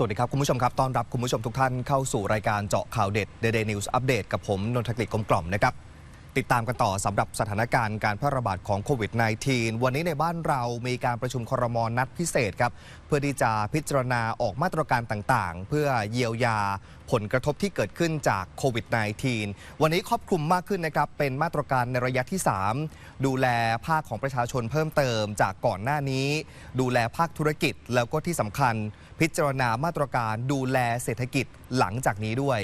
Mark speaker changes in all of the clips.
Speaker 1: สวัสดีครับคุณผู้ชมครับต้อนรับคุณผู้ชมทุกท่านเข้าสู่รายการเจาะข่าวเด็ด The Day News Update กับผมนนทกฤษกลมกล่อมนะครับ ติดตามกันต่อสำหรับสถานการณ์การแพร่ระบาดของโควิด -19 วันนี้ในบ้านเรามีการประชุมครมนัดพิเศษครับ เพื่อที่จะพิจารณาออกมาตรการต่างๆ เพื่อเยียวยาผลกระทบที่เกิดขึ้นจากโควิด -19 วันนี้ครอบคลุมมากขึ้นนะครับ เป็นมาตรการในระยะที่ 3 ดูแลภาคของประชาชนเพิ่มเติมจากก่อนหน้านี้ ดูแลภาคธุรกิจแล้วก็ที่สำคัญ พิจารณามาตรการดูแลเศรษฐกิจหลังจากนี้ด้วย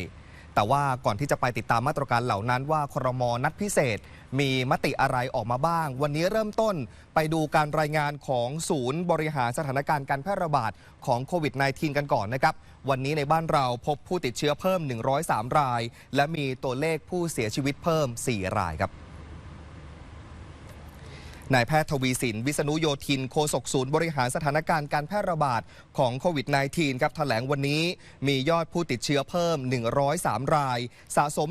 Speaker 1: แต่ว่าก่อนที่จะไปติดตามมาตรการเหล่านั้นว่าครมนัดพิเศษ มีมติอะไรออกมาบ้าง วันนี้เริ่มต้นไปดูการรายงานของศูนย์บริหารสถานการณ์การแพร่ระบาดของโควิด -19 กันก่อนนะครับ วันนี้ในบ้านเราพบผู้ติดเชื้อเพิ่ม 103 ราย และมีตัวเลขผู้เสียชีวิตเพิ่ม 4 รายครับ นายแพทย์ทวีสิน วิษณุโยธินโฆษกศูนย์บริหารสถานการณ์การแพร่ระบาดของโควิด -19 ครับแถลงวันนี้มียอดผู้ติดเชื้อเพิ่ม 103 ราย สะสม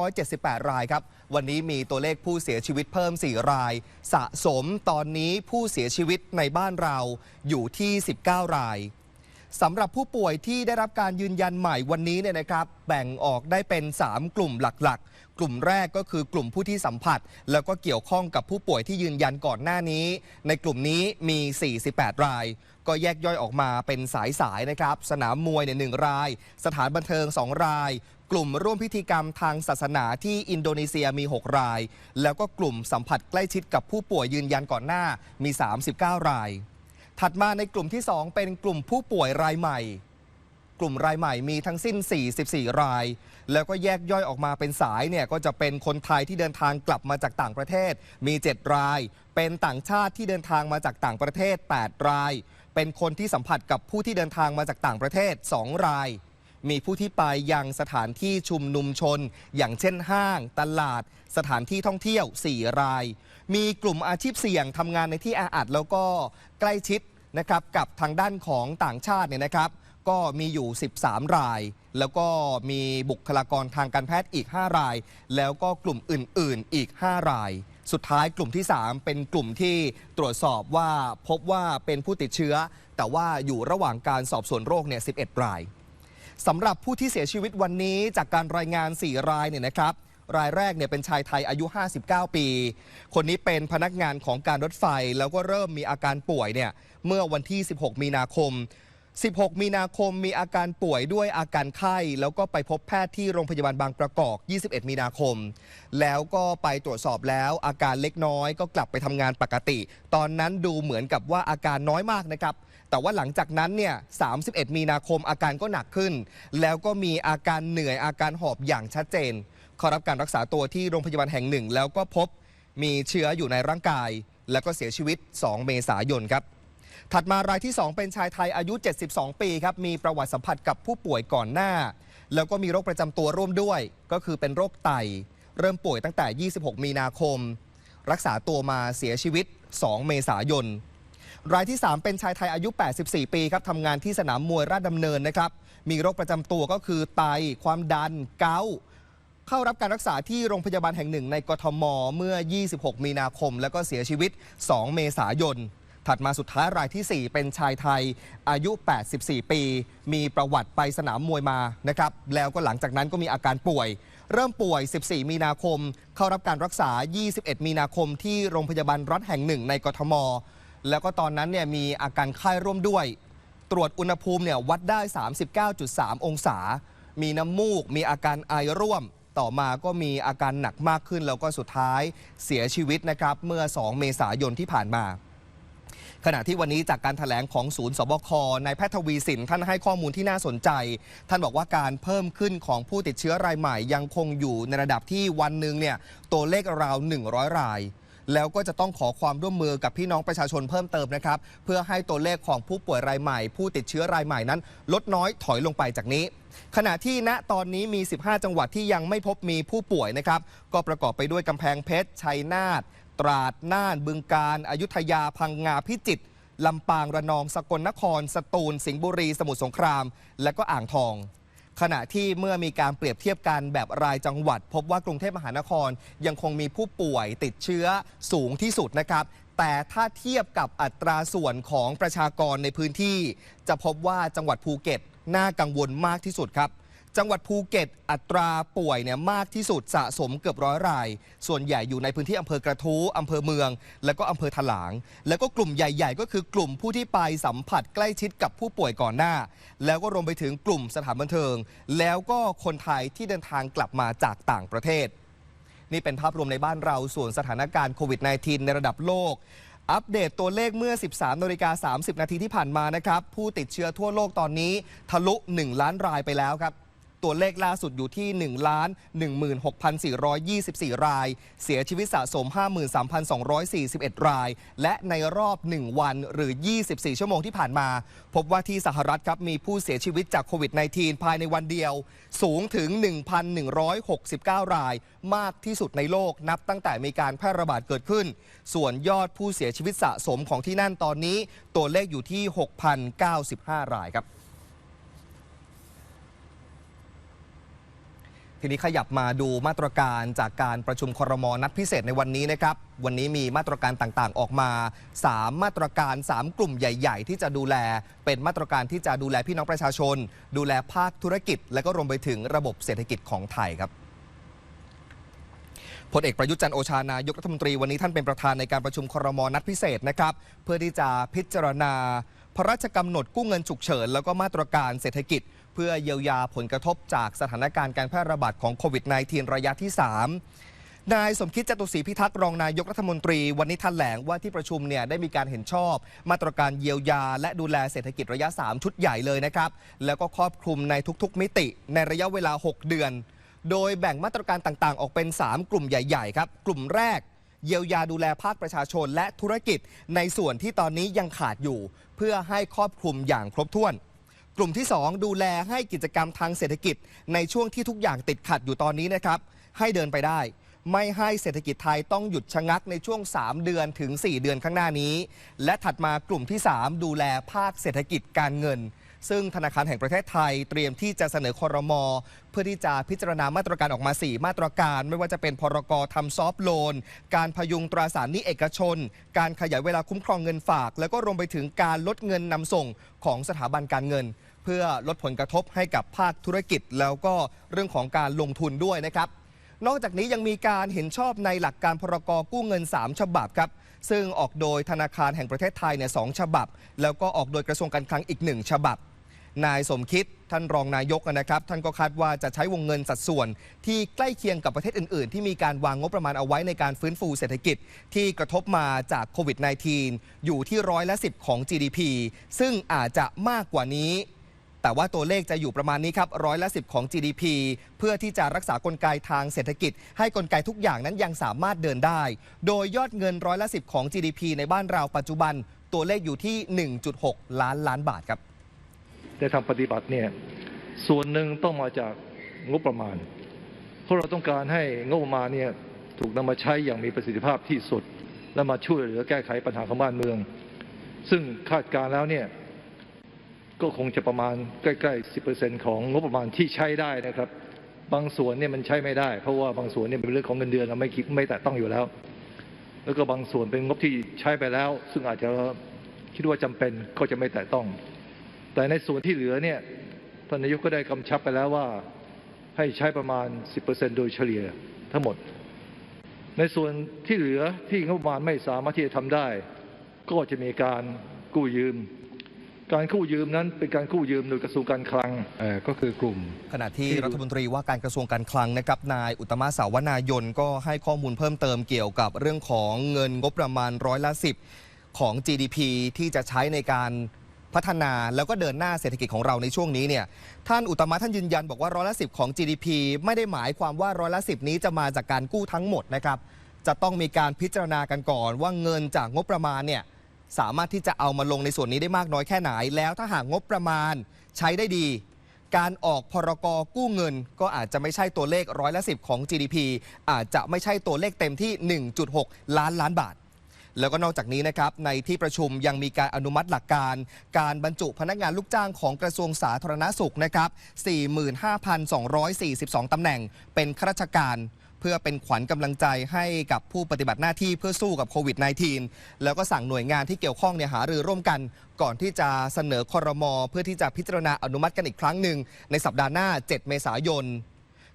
Speaker 1: 1,978 รายครับ วันนี้มีตัวเลขผู้เสียชีวิตเพิ่ม 4 ราย สะสมตอนนี้ผู้เสียชีวิตในบ้านเราอยู่ที่ 19 ราย สำหรับผู้ป่วยที่ได้รับการยืนยันใหม่วันนี้เนี่ยนะครับแบ่งออกได้เป็น 3 กลุ่มหลักๆ กลุ่มแรกก็คือกลุ่มผู้ที่สัมผัส แล้วก็เกี่ยวข้องกับผู้ป่วยที่ยืนยันก่อนหน้านี้ ในกลุ่มนี้มี 48 ราย ก็แยกย่อยออกมาเป็นสายๆนะครับ สนามมวยเนี่ยหนึ่งราย สถานบันเทิง 2 ราย กลุ่มร่วมพิธีกรรมทางศาสนาที่อินโดนีเซียมี 6 ราย แล้วก็กลุ่มสัมผัสใกล้ชิดกับผู้ป่วยยืนยันก่อนหน้ามี 39 ราย ถัดมาในกลุ่มที่ 2 เป็นกลุ่มผู้ป่วยรายใหม่ กลุ่มรายใหม่มีทั้งสิ้น 44 ราย แล้วก็แยกย่อยออกมาเป็นสายเนี่ยก็จะเป็นคนไทยที่เดินทางกลับมาจากต่างประเทศ มี 7 ราย เป็นต่างชาติที่เดินทางมาจากต่างประเทศ 8 ราย เป็นคนที่สัมผัสกับผู้ที่เดินทางมาจากต่างประเทศ 2 ราย มีผู้ที่ไปยังสถานที่ชุมนุมชน อย่างเช่นห้าง ตลาด สถานที่ท่องเที่ยว 4 ราย มีกลุ่มอาชีพเสี่ยงทำงานในที่แออัดแล้วก็ใกล้ชิดนะครับกับทางด้านของต่างชาติเนี่ยนะครับ ก็มีอยู่ 13 ราย แล้วก็มีบุคลากรทางการแพทย์อีก 5 ราย แล้วก็กลุ่มอื่น ๆ อีก 5 ราย สุดท้ายกลุ่มที่ 3 เป็นกลุ่มที่ตรวจสอบว่าพบว่าเป็นผู้ติดเชื้อ แต่ว่าอยู่ระหว่างการสอบสวนโรคเนี่ย11 รายสำหรับผู้ที่เสียชีวิตวันนี้จากการรายงาน 4 รายเนี่ยนะครับ รายแรกเนี่ยเป็นชายไทยอายุ 59 ปี คนนี้เป็นพนักงานของการรถไฟ แล้วก็เริ่มมีอาการป่วยเนี่ยเมื่อวันที่ 16 มีนาคม 16 มีนาคมมีอาการป่วยด้วยอาการไข้ แล้วก็ไปพบแพทย์ที่โรงพยาบาลบางประกอบ 21 มีนาคม แล้วก็ไปตรวจสอบแล้วอาการเล็กน้อยก็กลับไปทำงานปกติ ตอนนั้นดูเหมือนกับว่าอาการน้อยมากนะครับ แต่ว่าหลังจากนั้นเนี่ย 31 มีนาคมอาการก็หนักขึ้น แล้วก็มีอาการเหนื่อยอาการหอบอย่างชัดเจน เข้ารับการรักษาตัวที่โรงพยาบาลแห่งหนึ่ง แล้วก็พบมีเชื้ออยู่ในร่างกาย แล้วก็เสียชีวิต 2 เมษายนครับ ถัดมารายที่ 2 เป็นชายไทยอายุ 72 ปีครับ มีประวัติสัมผัสกับผู้ป่วยก่อนหน้า แล้วก็มีโรคประจำตัวร่วมด้วย ก็คือเป็นโรคไต เริ่มป่วยตั้งแต่ 26 มีนาคม รักษาตัวมาเสียชีวิต 2 เมษายน รายที่ 3 เป็นชายไทยอายุ 84 ปีครับทำงานที่สนามมวยราชดำเนินนะครับ มีโรคประจำตัวก็คือไต ความดัน เกาต์ เข้ารับการรักษาที่โรงพยาบาลแห่งหนึ่งในกทม เมื่อ 26 มีนาคม แล้วก็เสียชีวิต 2 เมษายน ถัดมาสุดท้ายรายที่ 4 เป็นชายไทย อายุ 84 ปี มีประวัติไปสนามมวยมานะครับ แล้วก็หลังจากนั้นก็มีอาการป่วย เริ่มป่วย 14 มีนาคม เข้ารับการรักษา 21 มีนาคม ที่โรงพยาบาลรัฐแห่งหนึ่งในกทม แล้วก็ตอนนั้นเนี่ยมีอาการไข้ร่วมด้วย ตรวจอุณหภูมิเนี่ยวัดได้ 39.3 องศา มีน้ำมูก มีอาการไอร่วม ต่อมาก็มีอาการหนักมากขึ้น แล้วก็สุดท้ายเสียชีวิตนะครับเมื่อ 2 เมษายนที่ผ่านมาขณะที่วันนี้จากการถแถลงของศูนย์สบค นายแพทย์ทวีสินท่านให้ข้อมูลที่น่าสนใจ ท่านบอกว่าการเพิ่มขึ้นของผู้ติดเชื้อรายใหม่ยังคงอยู่ในระดับที่วันหนึ่งเนี่ยตัวเลขราว 100 ราย แล้วก็จะต้องขอความร่วมมือกับพี่น้องประชาชนเพิ่มเติมนะครับ เพื่อให้ตัวเลขของผู้ป่วยรายใหม่ ผู้ติดเชื้อรายใหม่นั้น ลดน้อยถอยลงไปจากนี้ ขณะที่ณตอนนี้มี 15 จังหวัดที่ยังไม่พบมีผู้ป่วยนะครับ ก็ประกอบไปด้วยกำแพงเพชร ชัยนาท ตราด น่าน บึงการ อยุธยา พังงา พิจิตร ลำปาง ระนอง สกลนคร สตูล สิงห์บุรี สมุทรสงคราม และก็อ่างทองขณะที่เมื่อมีการเปรียบเทียบกันแบบรายจังหวัด พบว่ากรุงเทพมหานครยังคงมีผู้ป่วยติดเชื้อสูงที่สุดนะครับ แต่ถ้าเทียบกับอัตราส่วนของประชากรในพื้นที่ จะพบว่าจังหวัดภูเก็ต น่ากังวลมากที่สุดครับ จังหวัดภูเก็ตอัตราป่วยเนี่ยมากที่สุดสะสมเกือบร้อยราย ส่วนใหญ่อยู่ในพื้นที่อำเภอกระทู้อำเภอเมือง แล้วก็อำเภอถลาง แล้วก็กลุ่มใหญ่ ๆ ก็คือกลุ่มผู้ที่ไปสัมผัสใกล้ชิดกับผู้ป่วยก่อนหน้า แล้วก็รวมไปถึงกลุ่มสถานบันเทิง แล้วก็คนไทยที่เดินทางกลับมาจากต่างประเทศ นี่เป็นภาพรวมในบ้านเราส่วนสถานการณ์โควิด -19 ในระดับโลก อัปเดตตัวเลขเมื่อ 13นาฬิกา30 นาทีที่ผ่านมานะครับ ผู้ติดเชื้อทั่วโลกตอนนี้ทะลุ 1 ล้านรายไปแล้วครับ ตัวเลขล่าสุดอยู่ที่ 1 ล้าน 16,424 ราย เสียชีวิตสะสม 53,241 ราย และในรอบ 1 วันหรือ 24 ชั่วโมงที่ผ่านมา พบว่าที่สหรัฐครับมีผู้เสียชีวิตจากโควิด -19 ภายในวันเดียว สูงถึง 1,169 ราย มากที่สุดในโลกนับตั้งแต่มีการแพร่ระบาดเกิดขึ้น ส่วนยอดผู้เสียชีวิตสะสมของที่นั่นตอนนี้ ตัวเลขอยู่ที่ 6,095 รายครับ ทีนี้ขยับมาดูมาตรการจากการประชุมครมนัดพิเศษในวันนี้นะครับ วันนี้มีมาตรการต่างๆ ออกมา 3 มาตรการ 3 กลุ่มใหญ่ ๆ ที่จะดูแล เป็นมาตรการที่จะดูแลพี่น้องประชาชน ดูแลภาคธุรกิจ และก็รวมไปถึงระบบเศรษฐกิจของไทยครับพลเอกประยุทธ์จันโอชานายกรัฐมนตรีวันนี้ท่านเป็นประธานในการประชุมครมนัดพิเศษนะครับ เพื่อที่จะพิจารณา พระราชกำหนดกู้เงินฉุกเฉิน แล้วก็มาตรการเศรษฐกิจ เพื่อเยียวยาผลกระทบจากสถานการณ์การแพร่ระบาดของโควิด -19 ระยะที่ 3 นายสมคิดจตุศรีพิทักษ์รองนายกรัฐมนตรี วันนี้แถลงว่าที่ประชุมเนี่ยได้มีการเห็นชอบ มาตรการเยียวยา และดูแลเศรษฐกิจระยะ 3 ชุดใหญ่เลยนะครับ แล้วก็ครอบคลุมในทุกๆ มิติ ในระยะเวลา 6 เดือน โดยแบ่งมาตรการต่างๆ ออกเป็น 3 กลุ่มใหญ่ๆครับกลุ่มแรกเยียวยาดูแลภาคประชาชนและธุรกิจ ในส่วนที่ตอนนี้ยังขาดอยู่ เพื่อให้ครอบคลุมอย่างครบถ้วน กลุ่มที่ 2 ดูแลให้กิจกรรมทางเศรษฐกิจ ในช่วงที่ทุกอย่างติดขัดอยู่ตอนนี้นะครับ ให้เดินไปได้ ไม่ให้เศรษฐกิจไทยต้องหยุดชะงักในช่วง 3 เดือนถึง 4 เดือนข้างหน้านี้ และถัดมากลุ่มที่ 3 ดูแลภาคเศรษฐกิจการเงิน ซึ่งธนาคารแห่งประเทศไทยเตรียมที่จะเสนอคอรมอเพื่อที่จะพิจารณามาตรการออกมา 4 มาตรการ ไม่ว่าจะเป็นพรกทำซอฟโลน การพยุงตราสารหนี้เอกชน การขยายเวลาคุ้มครองเงินฝาก แล้วก็รวมไปถึงการลดเงินนำส่งของสถาบันการเงิน เพื่อลดผลกระทบให้กับภาคธุรกิจ แล้วก็เรื่องของการลงทุนด้วยนะครับนอกจากนี้ยังมีการเห็นชอบในหลักการพรกกู้เงิน 3 ฉบับครับ ซึ่งออกโดยธนาคารแห่งประเทศไทยเนี่ยสองฉบับ แล้วก็ออกโดยกระทรวงการคลังอีกหนึ่งฉบับ นายสมคิดท่านรองนายกนะครับ ท่านก็คาดว่าจะใช้วงเงินสัดส่วน ที่ใกล้เคียงกับประเทศอื่น ๆ ที่มีการวางงบประมาณเอาไว้ในการฟื้นฟูเศรษฐกิจ ที่กระทบมาจากโควิด -19 อยู่ที่ร้อยละ10ของ GDP ซึ่งอาจจะมากกว่านี้แต่ว่าตัวเลขจะอยู่ประมาณนี้ครับร้อยละ10ของ GDP เพื่อที่จะรักษากลไกทางเศรษฐกิจ ให้กลไกทุกอย่างนั้นยังสามารถเดินได้ โดยยอดเงินร้อยละ10ของ GDP ในบ้านเราปัจจุบัน ตัวเลขอยู่ที่ 1.6 ล้านล้านบาทครับ
Speaker 2: ในทางปฏิบัติเนี่ยส่วนหนึ่งต้องมาจากงบประมาณ เพราะเราต้องการให้งบประมาณเนี่ยถูกนำมาใช้อย่างมีประสิทธิภาพที่สุด และมาช่วยเหลือแก้ไขปัญหาของบ้านเมือง ซึ่งคาดการแล้วเนี่ยก็คงจะประมาณใกล้ๆ 10%ของงบประมาณที่ใช้ได้นะครับ บางส่วนเนี่ยมันใช้ไม่ได้ เพราะว่าบางส่วนเนี่ยเป็นเรื่องของเงินเดือนเราไม่คิดไม่แตะต้องอยู่แล้ว แล้วก็บางส่วนเป็นงบที่ใช้ไปแล้ว ซึ่งอาจจะคิดว่าจำเป็นก็จะไม่แตะต้อง แต่ในส่วนที่เหลือเนี่ยท่านนายกก็ได้กำชับไปแล้วว่าให้ใช้ประมาณ 10%โดยเฉลี่ยทั้งหมด ในส่วนที่เหลือที่งบประมาณไม่สามารถที่จะทำได้ ก็จะมีการกู้ยืม การกู้ยืมนั้นเป็นการกู้ยืมโดยกระทรวงการคลัง
Speaker 3: เอ่อก็คือกลุ่ม
Speaker 1: ขณะที่รัฐมนตรีว่าการกระทรวงการคลังนะครับนายอุตตมะสาวนายนก็ให้ข้อมูลเพิ่มเติมเกี่ยวกับเรื่องของเงินงบประมาณร้อยละ10ของ GDP ที่จะใช้ในการ พัฒนาแล้วก็เดินหน้าเศรษฐกิจของเราในช่วงนี้เนี่ยท่านอุตมะท่านยืนยันบอกว่าร้อยละสิของ GDP ไม่ได้หมายความว่าร้อยละสินี้จะมาจากการกู้ทั้งหมดนะครับจะต้องมีการพิจารณากันก่อน ว่าเงินจากงบประมาณเนี่ยสามารถที่จะเอามาลงในส่วนนี้ได้มากน้อยแค่ไหน แล้วถ้าหากงบประมาณใช้ได้ดี การออกพรกกู้เงิน ก็อาจจะไม่ใช่ตัวเลขร้อยละสิของ GDP อาจจะไม่ใช่ตัวเลขเต็มที่ 1.6 ล้านล้านบาท แล้วก็นอกจากนี้นะครับในที่ประชุมยังมีการอนุมัติหลักการ การบรรจุพนักงานลูกจ้างของกระทรวงสาธารณสุขนะครับ 45,242 ตำแหน่งเป็นข้าราชการเพื่อเป็นขวัญกำลังใจให้กับผู้ปฏิบัติหน้าที่เพื่อสู้กับโควิด -19 แล้วก็สั่งหน่วยงานที่เกี่ยวข้องเนี่ยหารือร่วมกัน ก่อนที่จะเสนอคอรมอเพื่อที่จะพิจารณาอนุมัติกันอีกครั้งหนึ่งในสัปดาห์หน้า 7 เมษายน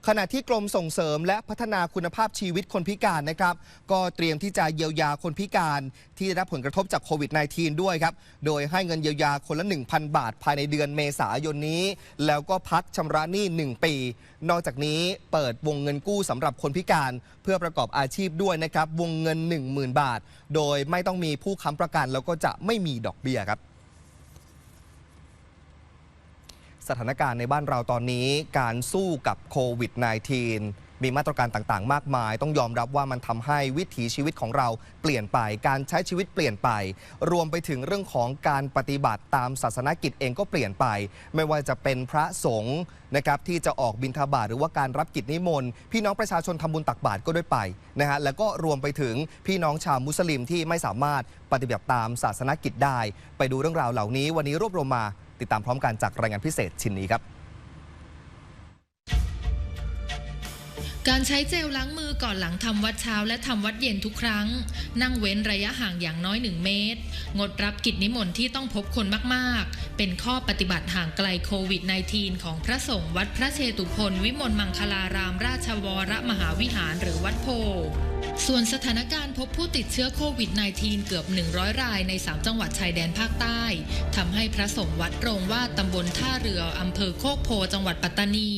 Speaker 1: ขณะที่กรมส่งเสริมและพัฒนาคุณภาพชีวิตคนพิการนะครับ ก็เตรียมที่จะเยียวยาคนพิการที่ได้รับผลกระทบจากโควิด -19 ด้วยครับ โดยให้เงินเยียวยาคนละ 1,000 บาท ภายในเดือนเมษายนนี้ แล้วก็พักชำระหนี้ 1 ปี นอกจากนี้เปิดวงเงินกู้สำหรับคนพิการ เพื่อประกอบอาชีพด้วยนะครับ วงเงิน 10,000 บาท โดยไม่ต้องมีผู้ค้ำประกันแล้วก็จะไม่มีดอกเบี้ยครับ สถานการณ์ในบ้านเราตอนนี้การสู้กับโควิด -19 มีมาตรการต่างๆ มากมาย ต้องยอมรับว่ามันทำให้วิถีชีวิตของเราเปลี่ยนไป การใช้ชีวิตเปลี่ยนไป รวมไปถึงเรื่องของการปฏิบัติตามศาสนกิจเองก็เปลี่ยนไป ไม่ว่าจะเป็นพระสงฆ์นะครับที่จะออกบิณฑบาตหรือว่าการรับกิจนิมนต์พี่น้องประชาชนทำบุญตักบาตรก็ด้วยไปนะฮะแล้วก็รวมไปถึงพี่น้องชาวมุสลิมที่ไม่สามารถปฏิบัติตามศาสนกิจได้ ไปดูเรื่องราวเหล่านี้ วันนี้รวบรวมมา ติดตามพร้อมกันจากรายงานพิเศษชิ้นนี้ครับ
Speaker 3: การใช้เจลล้างมือก่อนหลังทำวัดเช้าและทำวัดเย็นทุกครั้ง นั่งเว้นระยะห่างอย่างน้อย 1 เมตร งดรับกิจนิมนต์ที่ต้องพบคนมากๆ เป็นข้อปฏิบัติห่างไกลโควิด -19 ของพระสงฆ์วัดพระเชตุพนวิมลมังคลารามราชวรมหาวิหารหรือวัดโพ ส่วนสถานการณ์พบผู้ติดเชื้อโควิด -19 เกือบ 100 รายใน 3 จังหวัดชายแดนภาคใต้ทำให้พระสงฆ์วัดโรงว่าตำบลท่าเรืออำเภอโคกโพจังหวัดปัตตานี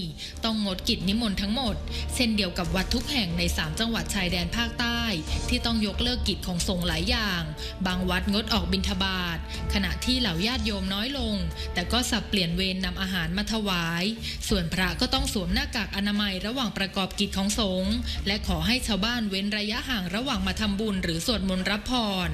Speaker 3: ต้องงดกิจนิมนต์ทั้งหมด เช่นเดียวกับวัดทุกแห่งใน 3 จังหวัดชายแดนภาคใต้ ที่ต้องยกเลิกกิจของสงฆ์หลายอย่าง บางวัดงดออกบิณฑบาตขณะที่เหล่าญาติโยมน้อยลง แต่ก็สับเปลี่ยนเวรนำอาหารมาถวาย ส่วนพระก็ต้องสวมหน้ากากอนามัยระหว่างประกอบกิจของสงฆ์และขอให้ชาวบ้านเว้นระยะห่างระหว่างมาทำบุญหรือสวดมนต์รับพร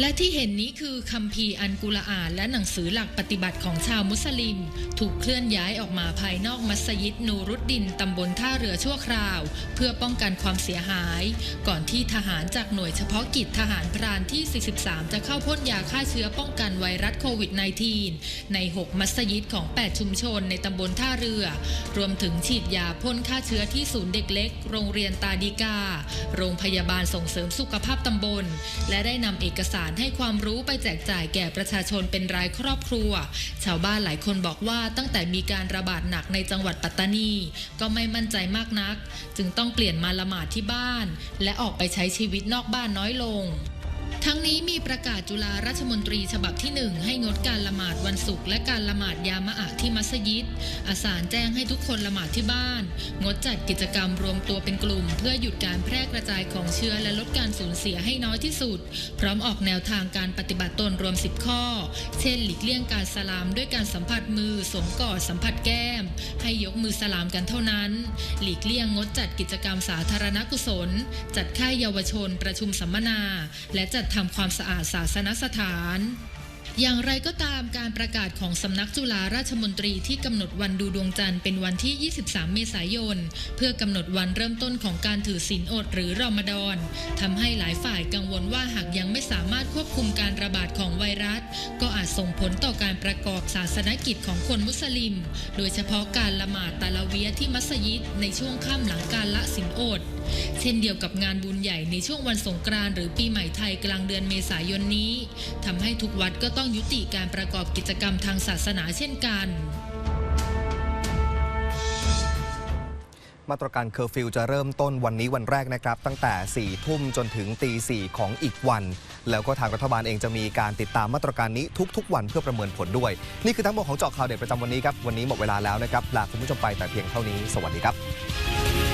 Speaker 3: และที่เห็นนี้คือคัมภีร์อันกุรอานและหนังสือหลักปฏิบัติของชาวมุสลิม ถูกเคลื่อนย้ายออกมาภายนอกมัสยิดนูรุดดินตำบลท่าเรือชั่วคราว เพื่อป้องกันความเสียหาย ก่อนที่ทหารจากหน่วยเฉพาะกิจทหารพรานที่ 43 จะเข้าพ่นยาฆ่าเชื้อป้องกันไวรัสโควิด -19 ใน 6 มัสยิดของ 8 ชุมชนในตำบลท่าเรือ รวมถึงฉีดยาพ่นฆ่าเชื้อที่ศูนย์เด็กเล็ก โรงเรียนตาดีกา โรงพยาบาลส่งเสริมสุขภาพตำบล และได้นำเอกสารให้ความรู้ไปแจกจ่ายแก่ประชาชนเป็นรายครอบครัว ชาวบ้านหลายคนบอกว่าตั้งแต่มีการระบาดหนักในจังหวัดปัตตานี ก็ไม่มั่นใจมากนัก จึงต้องเปลี่ยนมาละหมาดที่บ้าน และออกไปใช้ชีวิตนอกบ้านน้อยลง ทั้งนี้มีประกาศจุฬาราชมนตรีฉบับที่ 1 ให้งดการละหมาดวันศุกร์และการละหมาดยามะอะที่มัสยิด อาสารแจ้งให้ทุกคนละหมาดที่บ้าน งดจัดกิจกรรมรวมตัวเป็นกลุ่ม เพื่อหยุดการแพร่กระจายของเชื้อและลดการสูญเสียให้น้อยที่สุด พร้อมออกแนวทางการปฏิบัติตนรวม 10 ข้อ เช่น หลีกเลี่ยงการสลามด้วยการสัมผัสมือสวมกอดสัมผัสแก้ม ให้ยกมือสลามกันเท่านั้น หลีกเลี่ยงงดจัดกิจกรรมสาธารณกุศล จัดค่ายเยาวชน ประชุมสัมมนา และจัดทำความสะอาดศาสนสถาน อย่างไรก็ตามการประกาศของสำนักจุฬาราชมนตรีที่กำหนดวันดูดวงจันทร์เป็นวันที่ 23 เมษายน เพื่อกำหนดวันเริ่มต้นของการถือศีลอดหรือรอมฎอนทำให้หลายฝ่ายกังวลว่าหากยังไม่สามารถควบคุมการระบาดของไวรัส ก็อาจส่งผลต่อการประกอบศาสนกิจของคนมุสลิม โดยเฉพาะการละหมาดตะละเวียที่มัสยิดในช่วงค่ำหลังการละศีลอด เช่นเดียวกับงานบุญใหญ่ในช่วงวันสงกรานต์หรือปีใหม่ไทยกลางเดือนเมษายนนี้ทำให้ทุกวัดก็ต้องยุติการประกอบกิจกรรมทางศาสนาเช่นกัน
Speaker 1: มาตรการเคอร์ฟิวจะเริ่มต้นวันนี้วันแรกนะครับ ตั้งแต่4ี่ทุ่มจนถึงตีสี่ของอีกวัน แล้วก็ทางรัฐบาลเองจะมีการติดตามมาตรการนี้ทุก ๆ วันเพื่อประเมินผลด้วย นี่คือทั้งหมดของเจาะข่าวเด็ดประจำวันนี้ครับ วันนี้หมดเวลาแล้วนะครับ ลาคุณผู้ชมไปแต่เพียงเท่านี้ สวัสดีครับ